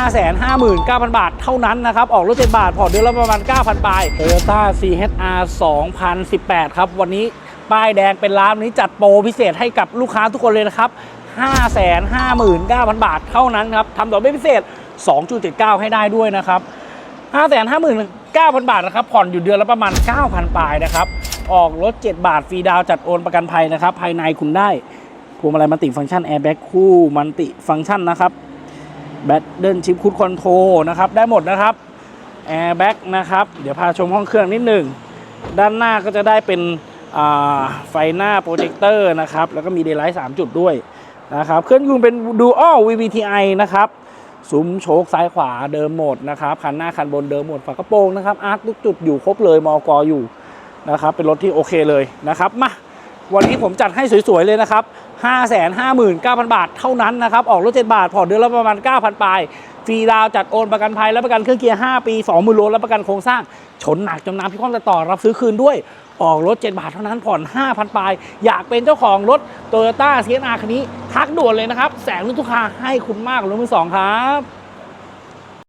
559,000 บาทเท่านั้นนะครับ ออกรถ7บาทผ่อนเดือนละประมาณ 9,000ปลาย Toyota CHR 2018 ครับ วันนี้ป้ายแดงเป็นร้านนี้จัดโปรพิเศษให้กับลูกค้าทุกคนเลยนะครับ 559,000 บาทเท่านั้นครับทำดอกเบี้ยพิเศษ 2.79 ให้ได้ด้วยนะครับ 559,000 บาทนะครับ ผ่อนอยู่เดือนละประมาณ 9,000 ปลายนะครับ ออกรถ 7 บาทฟรีดาวจัดโอนประกันภัยนะครับ ภายในคุณได้พวงมาลัยมัลติฟังก์ชันแอร์แบ็กคู่มัลติฟังก์ชันนะครับ แบตเดิลชิปคูดคอนโทรนะครับ ได้หมดนะครับแอร์แบ็กนะครับ เดี๋ยวพาชมห้องเครื่องนิดหนึ่ง ด้านหน้าก็จะได้เป็นไฟหน้าโปรเจคเตอร์นะครับ แล้วก็มีเดย์ไลท์3จุดด้วยนะครับ เครื่องยนต์เป็น Dual VVTi นะครับซุ้มโชคซ้ายขวาเดิมหมดนะครับ คันหน้าคันบนเดิมหมด ฝากระโปรงนะครับ อาร์คทุกจุดอยู่ครบเลย มอกออยู่นะครับ เป็นรถที่โอเคเลยนะครับ มา วันนี้ผมจัดให้สวยๆเลยนะครับ 559,000 บาทเท่านั้นนะครับ ออกรถ 7 บาท ผ่อนเดือนละประมาณ 9,000 ปลาย ฟรีดาวจัดโอนประกันภัยและประกันเครื่องเกียร์ 5 ปี 20,000โลและประกันโครงสร้าง ชนหนักจำนำพิความต่อรับซื้อคืนด้วย ออกรถ 7 บาทเท่านั้น ผ่อน 5,000 ปลาย อยากเป็นเจ้าของรถโตโยต้าเซียนาคันนี้ ทักด่วนเลยนะครับ แสงลุทุกคาให้คุณมากรถมือสองครับ